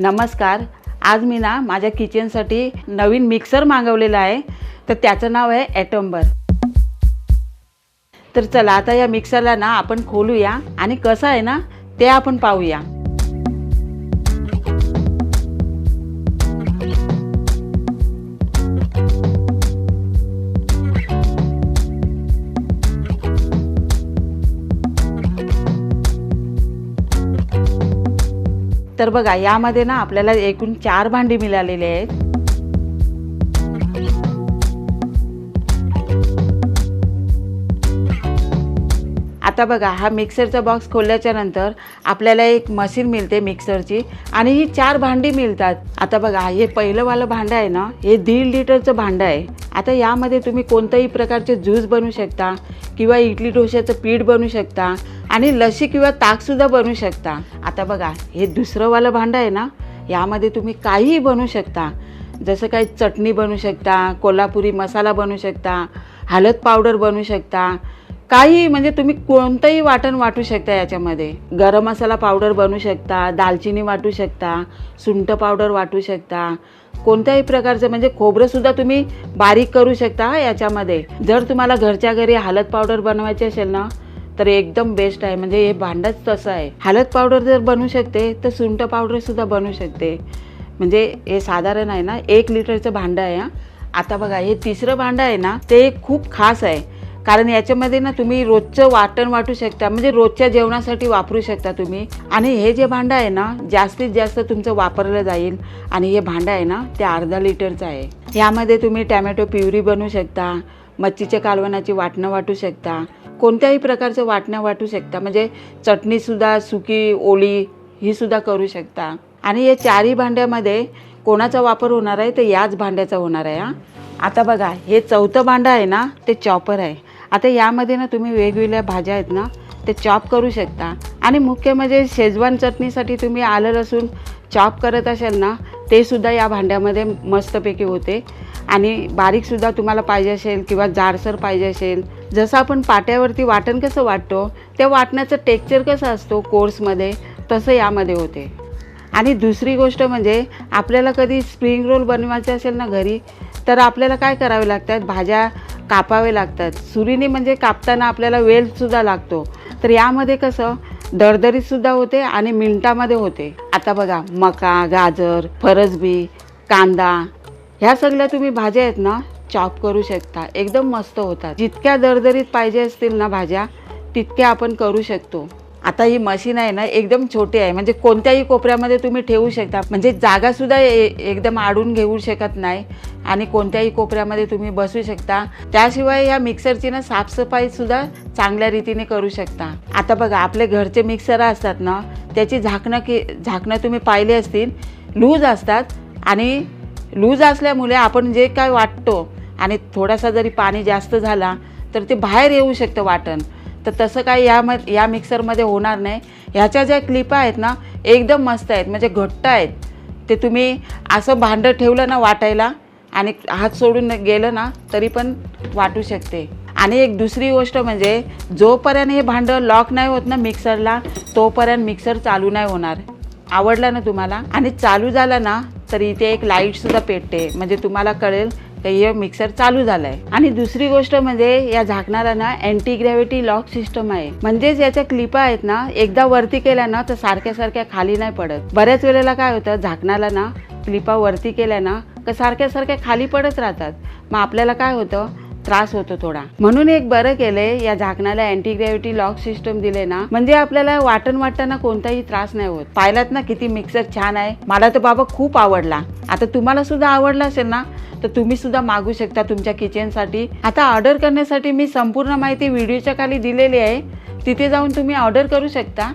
नमस्कार. आज मी ना माझ्या किचनसाठी नवीन मिक्सर मागवलेला आहे. तर त्याचं नाव आहे ॲटम्बर तर चला आता या मिक्सरला ना आपण खोलूया आणि कसं आहे ना ते आपण पाहूया. तर बघा यामध्ये ना आपल्याला एकूण चार भांडी मिळालेली आहेत. आता बघा हा मिक्सरचा बॉक्स खोलल्याच्या नंतर आपल्याला एक मशीन मिळते मिक्सरची आणि ही चार भांडी मिळतात. आता बघा हे पहिलंवालं भांडं आहे ना हे दीड लिटरचं भांडं आहे. आता यामध्ये तुम्ही कोणत्याही प्रकारचे ज्यूस बनवू शकता किंवा इडली डोश्याचं पीठ बनवू शकता आणि लशी किंवा ताकसुद्धा बनवू शकता. आता बघा हे दुसरंवालं भांडं आहे ना यामध्ये तुम्ही काहीही बनवू शकता. जसं काही चटणी बनवू शकता कोल्हापुरी मसाला बनवू शकता हळद पावडर बनवू शकता काही म्हणजे तुम्ही कोणतंही वाटण वाटू शकता याच्यामध्ये. गरम मसाला पावडर बनवू शकता दालचिनी वाटू शकता सुंठ पावडर वाटू शकता. कोणत्याही प्रकारचं म्हणजे खोबरंसुद्धा तुम्ही बारीक करू शकता याच्यामध्ये. जर तुम्हाला घरच्या घरी हळद पावडर बनवायची असेल ना तर एकदम बेस्ट आहे. म्हणजे हे भांडंच तसं आहे. हळद पावडर जर बनवू शकते तर सुंठ पावडरसुद्धा बनवू शकते. म्हणजे हे साधारण आहे ना एक लिटरचं भांडं आहे आता बघा हे तिसरं भांडं आहे ना ते खूप खास आहे. कारण याच्यामध्ये ना तुम्ही रोजचं वाटण वाटू शकता म्हणजे रोजच्या जेवणासाठी वापरू शकता तुम्ही. आणि हे जे भांडं आहे ना जास्तीत जास्त तुमचं वापरलं जाईल. आणि हे भांडं आहे ना ते अर्धा लिटरचं आहे. यामध्ये तुम्ही टॅमॅटो प्युरी बनवू शकता मच्छीच्या कालवणाची वाटणं वाटू शकता कोणत्याही प्रकारचं वाटणं वाटू शकता म्हणजे चटणीसुद्धा सुकी ओली ही सुद्धा करू शकता. आणि या चारही भांड्यामध्ये कोणाचा वापर होणार आहे तर याच भांड्याचा होणार आहे हा. आता बघा हे चौथं भांडं आहे ना ते चॉपर आहे. आता यामध्ये ना तुम्ही वेगवेगळ्या भाज्या आहेत ना ते चॉप करू शकता. आणि मुख्य म्हणजे शेजवान चटणीसाठी तुम्ही आलं लसूण चॉप करत असाल ना ते सुद्धा या भांड्यामध्ये मस्तपैकी होते. आणि बारीकसुद्धा तुम्हाला पाहिजे असेल किंवा जाडसर पाहिजे असेल जसं आपण पाट्यावरती वाटण कसं वाटतो त्या वाटण्याचं टेक्चर कसं असतो कोर्समध्ये तसं यामध्ये होते. आणि दुसरी गोष्ट म्हणजे आपल्याला कधी स्प्रिंग रोल बनवायचे असेल ना घरी तर आपल्याला काय करावे लागतात? भाज्या कापावे लागतात. सुरीने म्हणजे कापताना आपल्याला वेलसुद्धा लागतो. तर यामध्ये कसं? दरदरीतसुद्धा होते आणि मिनटामध्ये होते. आता बघा मका गाजर फरसबी कांदा ह्या सगळ्या तुम्ही भाज्या आहेत ना चॉप करू शकता. एकदम मस्त होतात. जितक्या दरदरीत पाहिजे असतील ना भाज्या तितक्या आपण करू शकतो. आता ही मशीन आहे ना एकदम छोटी आहे. म्हणजे कोणत्याही कोपऱ्यामध्ये तुम्ही ठेवू शकता. म्हणजे जागासुद्धा ए- एकदम आडून घेऊ शकत नाही. आणि कोणत्याही कोपऱ्यामध्ये तुम्ही बसू शकता. त्याशिवाय या मिक्सरची ना साफसफाईसुद्धा चांगल्या रीतीने करू शकता. आता बघा आपले घरचे मिक्सर असतात ना त्याची झाकणं की झाकणं तुम्ही पाहिली असतील लूज असतात. आणि लूज असल्यामुळे आपण जे काय वाटतो आणि थोडासा जरी पाणी जास्त झाला तर ते बाहेर येऊ शकतं वाटण. तर तसं काय या म या मिक्सरमध्ये होणार नाही. ह्याच्या ज्या क्लिपा आहेत ना एकदम मस्त आहेत म्हणजे घट्ट आहेत. ते तुम्ही असं भांडं ठेवलं ना वाटायला आणि हात सोडून गेलं ना तरी पण वाटू शकते. आणि एक दुसरी गोष्ट म्हणजे जोपर्यंत हे भांडं लॉक नाही होत ना मिक्सरला तोपर्यंत मिक्सर चालू नाही होणार. आवडला ना तुम्हाला? आणि चालू झाला ना तर इथे एक लाईटसुद्धा पेटते. म्हणजे तुम्हाला कळेल की हे मिक्सर चालू झालं आहे आणि दुसरी गोष्ट म्हणजे या झाकणाला ना अँटी ग्रॅव्हिटी लॉक सिस्टम आहे. म्हणजेच याच्या क्लिपा आहेत ना एकदा वरती केल्या ना तर सारख्या सारख्या खाली नाही पडत. बऱ्याच वेळेला काय होतं झाकणाला ना क्लिपा वरती केल्या ना का सारख्या सारख्या खाली पडत राहतात. मग आपल्याला काय होतं? त्रास होतो थोडा. म्हणून एक बरं केलंय या झाकणाला अँटी ग्रॅव्हिटी लॉक सिस्टम दिले ना म्हणजे आपल्याला वाटण वाटताना कोणताही त्रास नाही होत. पाहिलात ना किती मिक्सर छान आहे. मला तर बाबा खूप आवडला. आता तुम्हाला सुद्धा आवडला असेल ना तर तुम्ही सुद्धा मागू शकता तुमच्या किचनसाठी आता ऑर्डर करण्यासाठी मी संपूर्ण माहिती व्हिडिओच्या खाली दिलेली आहे. तिथे जाऊन तुम्ही ऑर्डर करू शकता.